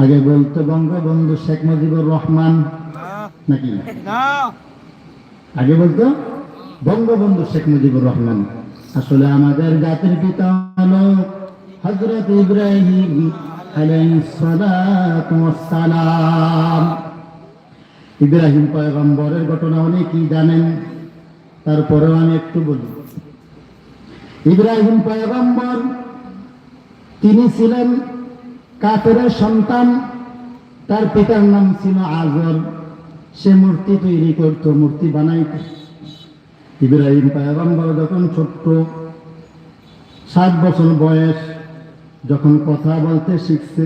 আগে বলতো বঙ্গবন্ধু শেখ মুজিবুর রহমান নাকি না? আগে বলতো বঙ্গবন্ধু শেখ মুজিবুর রহমান। আসলে আমাদের জাতির পিতা হলো হজরত ইব্রাহিম সালাম ইব্রাহিম পয়গম্বরের ঘটনা অনেকেই জানেন তারপরেও আমি একটু বলি। ইব্রাহিম পয়গম্বর তিনি ছিলেন কাফেরের সন্তান, তার পিতার নাম ছিল আজর সে মূর্তি তৈরি করত, মূর্তি বানাইত। ইব্রাহিম পয়গম্বর যখন ছোট্ট, সাত বছর বয়স, যখন কথা বলতে শিখছে,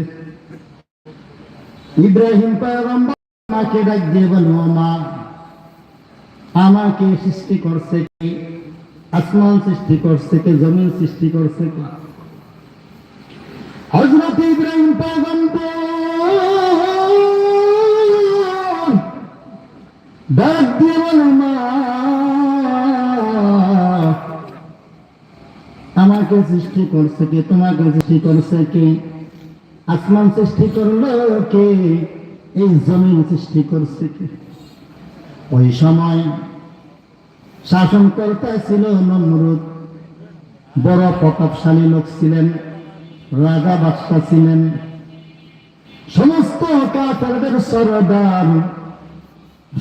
ইব্রাহিম পয়গম্বর মাকে ডাক দিয়ে বলল মা, আমাকে সৃষ্টি করছে কে? আসমান সৃষ্টি করছে কে? জমিন সৃষ্টি করছে কে? ডাক দিয়ে বলে মা। আমাকে সৃষ্টি করছে কে? তোমাকে সৃষ্টি করছে কে? আসমান সৃষ্টি করল কে? এই জমিন সৃষ্টি করছে কে? ওই সময় শাসন কর্তা ছিল নমরুদ। বড় প্রতাপশালী লোক ছিলেন, রাজা বাদশাহ ছিলেন। সমস্ত কাফেরদের সরদার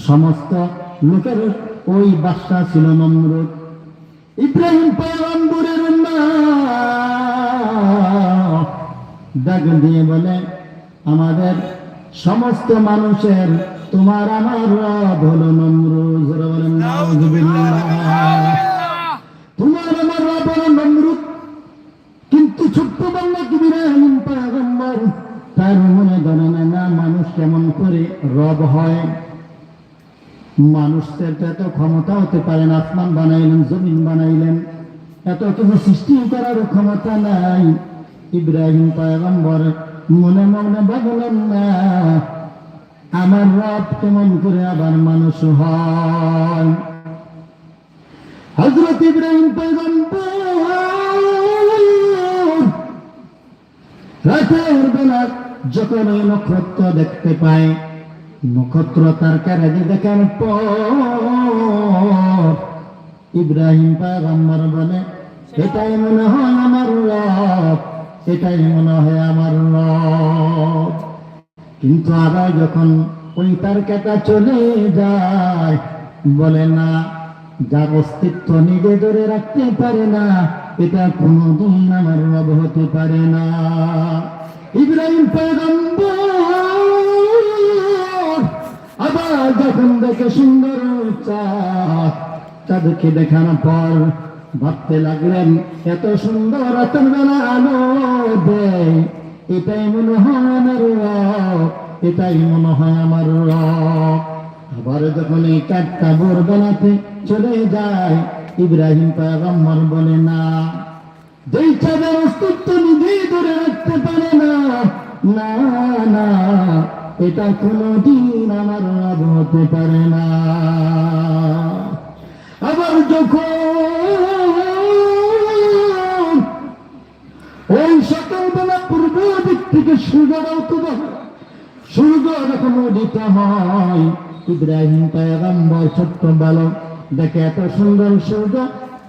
সমস্ত লোকের ওই বাদশাহ ছিল নমরুদ ইব্রাহিম পয়গম্বরের ডাক দিয়ে বলে, আমাদের সমস্ত মানুষের, তোমার আমার রব হলো নমরুদ বলেন। তোমার আমার রব হলো নমরুদ কিন্তু ছোট্ট বাংলা ইব্রাহিম পয়গম্বর তার মনে ধরে না, মানুষ কেমন করে রব হয়? মানুষের তো এত ক্ষমতা হতে পারে না, আসমান বানাইলেন, জমিন বানাইলেন। এত কিছু সৃষ্টি করার ক্ষমতা নাই। ইব্রাহিম পয়গম্বর মনে মনে ভাবলেন না, আমার রব কেমন করে আবার মানুষ হয়? হজরত ইব্রাহিম রাতের বেলা যখন ওই নক্ষত্র দেখতে পায় নক্ষত্র তার কারাগে দেখার পর। ইব্রাহিম পাগম্বর বলে এটাই মনে হয় আমার রব এটাই মনে হয় আমার রব। কিন্তু আবার যখন ওই তার কাটা চলে যায়, বলে, না, যার অস্তিত্ব নিজে ধরে রাখতে পারে না, এটা কোনোদিন আমার রব হতে পারে না। ইব্রাহিম পয়গম্বর যখন দেখে সুন্দর চাঁদকে দেখানোর পর ভাবতে লাগলেন, এত সুন্দর বেলা আলো দেয় এটাই মনে হয় আমার এটাই মনে হয় আমার আবার যখন এই চারটা ভোর বেলাতে চলে যায়, ইব্রাহিম পয়গম্বর বলে, না, যেই চাঁদের অস্তিত্ব নিজেই ধরে রাখতে পারে না না এটা কোনোদিন আমার রব হতে পারে না। আবার যখন ওই সকালবেলা পূর্ব দিক থেকে সূর্যটা উঠতে সূর্য যখন উদিত হয়, ইব্রাহিম ছোট্ট বালক দেখে এত সুন্দর সূর্য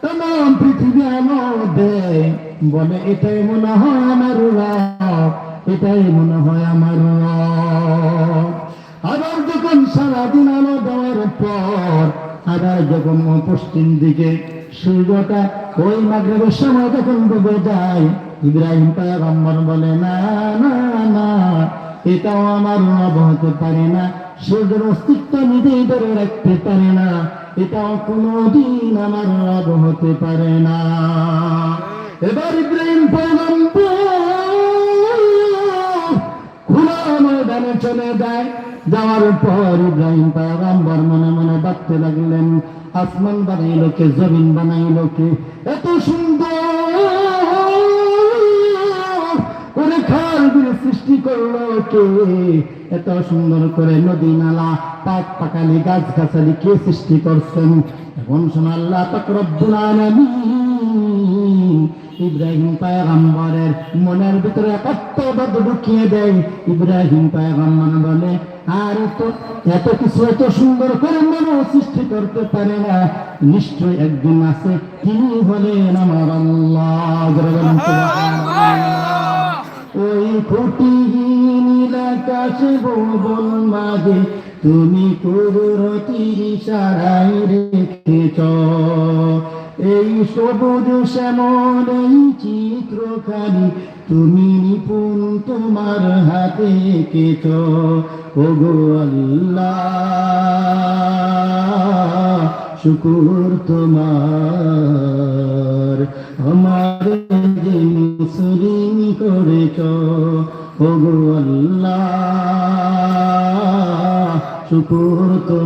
তাম পৃথিবী আলো দেয়। বলে, এটাই মনে হয় আমার রব এটাই মনে হয় আমার যখন সারাদিন আলো দেওয়ার পর আবার যখন পশ্চিম দিকে সূর্যটা ওই মাগরেবের সময় যখন ডুবে যায়, ইব্রাহিম পয়গম্বর বলে, না না না, এটাও আমার রব হতে পারে না, সূর্যের অস্তিত্ব নিজেই ধরে রাখতে পারে না, এটাও কোনোদিন আমার রব হতে পারে না। এবার ইব্রাহিম পয়গম্বর খোলা ময়দানে চলে যায়। যাওয়ার পর ইব্রাহিম পয়গম্বর মনে মনে ডাকতে লাগলেন, আসমান বানাইলো কে, জমিন বানাইলো কে? এত সুন্দর করে সৃষ্টি করল কে? এত সুন্দর করে নদী নালা, পাক পাকালি গাছ গাছালি কে সৃষ্টি করছেন? এখন শোনা আল্লাহ পাক রব্বুল আলামিন ইব্রাহিম পায়গাম্বরের মনের ভিতরে একাত্মবাদ ঢুকিয়ে দেয়। ইব্রাহিম পায়গাম্বর বলে আর তো এত কিছু এত সুন্দর করে মানুষ সৃষ্টি করতে পারে না। নিশ্চয় একদিন আছে, তিনি হলেন আমার আল্লাহ। বলুন। ওই খুঁটিহীন আকাশে ভুবন মাঝে তুমি কুদরতির ইশারায় রেখেছ। এই সবুজ শ্যামল, এই চিত্রখানি, তুমি নিপুণ তোমার হাতে এঁকেছ ওগো আল্লাহ, শুকুর তোমার। আমার যে মুসলিম করেছ, ওগো আল্লাহ, শুকুর তোমার।